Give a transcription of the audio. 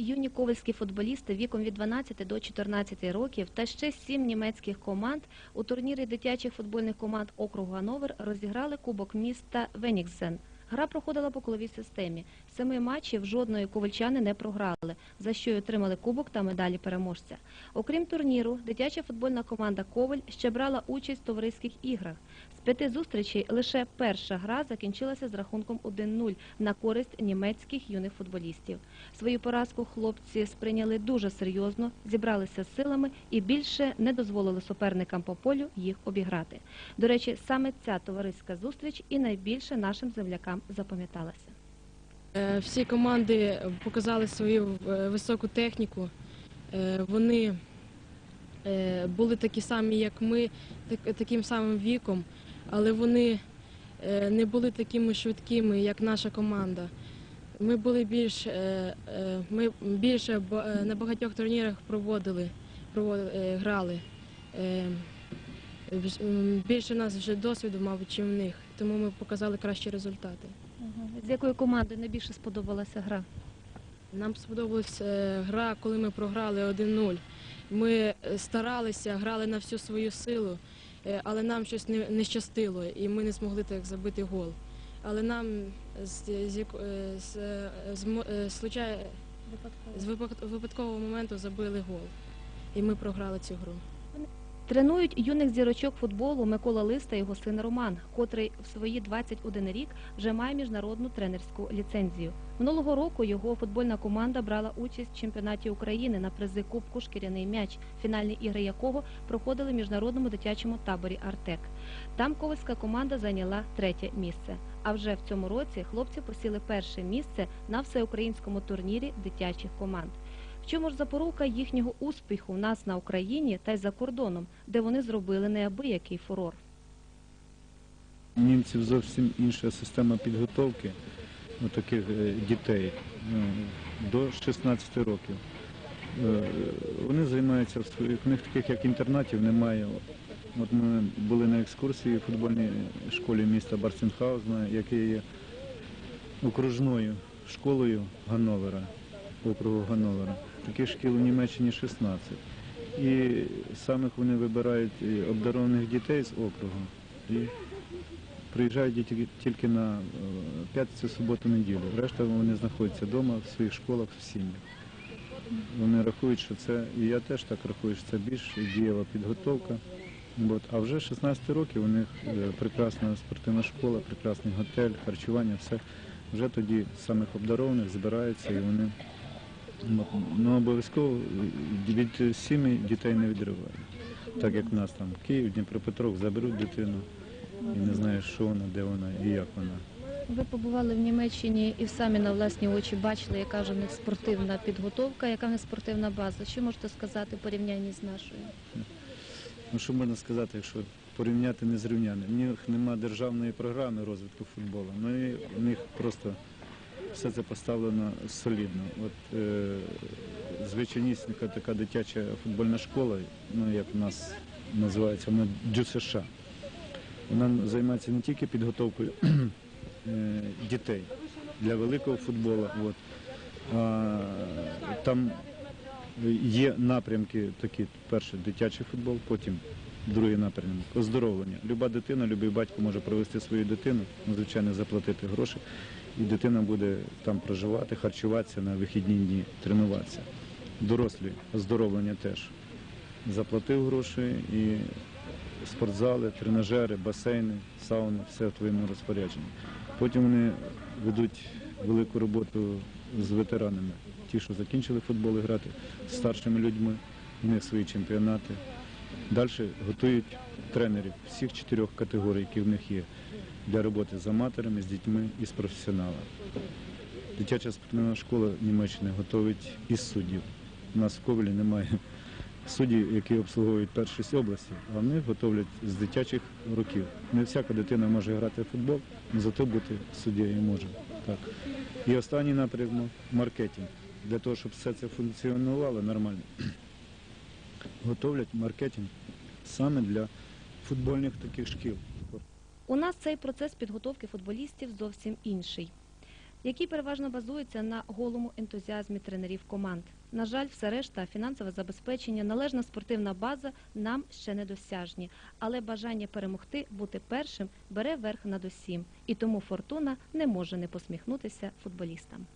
юні ковальські футболісти віком від 12 до 14 років та ще сім німецьких команд у турнірі дитячих футбольних команд округу Гановер розіграли Кубок міста Веніксен. Гра проходила по коловій системі. Семи матчів жодної ковальчани не програли, за що й отримали кубок та медалі переможця. Окрім турніру, дитяча футбольна команда Коваль ще брала участь в товариських іграх. З п'яти зустрічей лише перша гра закінчилася з рахунком 1-0 на користь німецьких юних футболістів. Свою поразку хлопці сприйняли дуже серйозно, зібралися з силами і більше не дозволили суперникам по полю їх обіграти. До речі, саме ця товариська зустріч і найбільше нашим землякам запам'яталася. Е, Всі команди показали свою е, високу техніку. Е, Вони були такі самі, як ми, таким самим віком, але вони не були такими швидкими, як наша команда. Ми були більш ми більше на багатьох турнірах проводили, провод- е, грали. Більше у нас вже досвіду, мабуть, чим в них, тому ми показали кращі результати. З якої команди найбільше сподобалася гра? Нам сподобалася е, гра, коли ми програли 1-0. Ми е, старалися, грали на всю свою силу, е, але нам щось не, не щастило, і ми не змогли так забити гол. Але нам з, з, з, з, з випадкового моменту забили гол. І ми програли цю гру. Тренують юних зірочок футболу Микола Лис та його син Роман, котрий в свої 21 рік вже має міжнародну тренерську ліцензію. Минулого року його футбольна команда брала участь в чемпіонаті України на призи Кубку Шкіряний м'яч, фінальні ігри якого проходили в міжнародному дитячому таборі Артек. Там ковальська команда зайняла третє місце. А вже в цьому році хлопці посіли перше місце на всеукраїнському турнірі дитячих команд. Чому ж запорука їхнього успіху в нас на Україні та й за кордоном, де вони зробили неабиякий фурор? Німців зовсім інша система підготовки таких е, дітей ну, до 16 років. Е, Вони займаються в них таких як інтернатів немає. От ми були на екскурсії в футбольній школі міста Барсенхаузена, яке є окружною школою Ганновера, округу Ганновера. Таких шкіл у Німеччині 16. І самих вони вибирають е, обдарованих дітей з округу. І приїжджають тільки, тільки на е, п'ятницю, суботу, неділю. Решта вони знаходяться вдома, в своїх школах, в сім'ях. Вони рахують, що це, і я теж так рахую, що це більш дієва підготовка. От. А вже 16 років у них е, прекрасна спортивна школа, прекрасний готель, харчування, все. Вже тоді самих обдарованих збираються і вони ну, обов'язково від сім'ї дітей не відривають. Так як в нас там Київ, Дніпропетровськ заберуть дитину і не знаєш, що вона, де вона і як вона. Ви побували в Німеччині і самі на власні очі бачили, яка ж у них спортивна підготовка, яка в них спортивна база. Що можете сказати в порівнянні з нашою? Ну що можна сказати, якщо порівняти незрівняне. В них немає державної програми розвитку футболу. Ну і в них просто все це поставлено солідно. От е, звичайнісінька така дитяча футбольна школа, ну як в нас називається, вона ДЮСШ. Вона займається не тільки підготовкою е, дітей для великого футболу. От, а, там Є напрямки такі, перше дитячий футбол, потім другий напрямок оздоровлення. Люба дитина, любий батько може провести свою дитину, ну, звичайно, заплатити гроші, і дитина буде там проживати, харчуватися на вихідні дні, тренуватися. Дорослі оздоровлення теж. Заплатив гроші і спортзали, тренажери, басейни, сауни, все в твоєму розпорядженні. Потім вони ведуть велику роботу з ветеранами. Ті, що закінчили футбол грати з старшими людьми, у них свої чемпіонати. Далі готують тренерів всіх чотирьох категорій, які в них є, для роботи з аматорами, з дітьми і з професіоналами. Дитяча спортивна школа Німеччини готовить із суддів. У нас в Ковелі немає суддів, які обслуговують першість області, а вони готовлять з дитячих років. Не всяка дитина може грати в футбол, але зато бути суддєю може. Так. І останній напрямок маркетинг. Для того, щоб все це функціонувало нормально, готовлять маркетинг саме для футбольних таких шкіл. У нас цей процес підготовки футболістів зовсім інший. який переважно базується на голому ентузіазмі тренерів команд. На жаль, все решта, фінансове забезпечення, належна спортивна база нам ще недосяжні, але бажання перемогти, бути першим бере верх над усім, і тому фортуна не може не посміхнутися футболістам.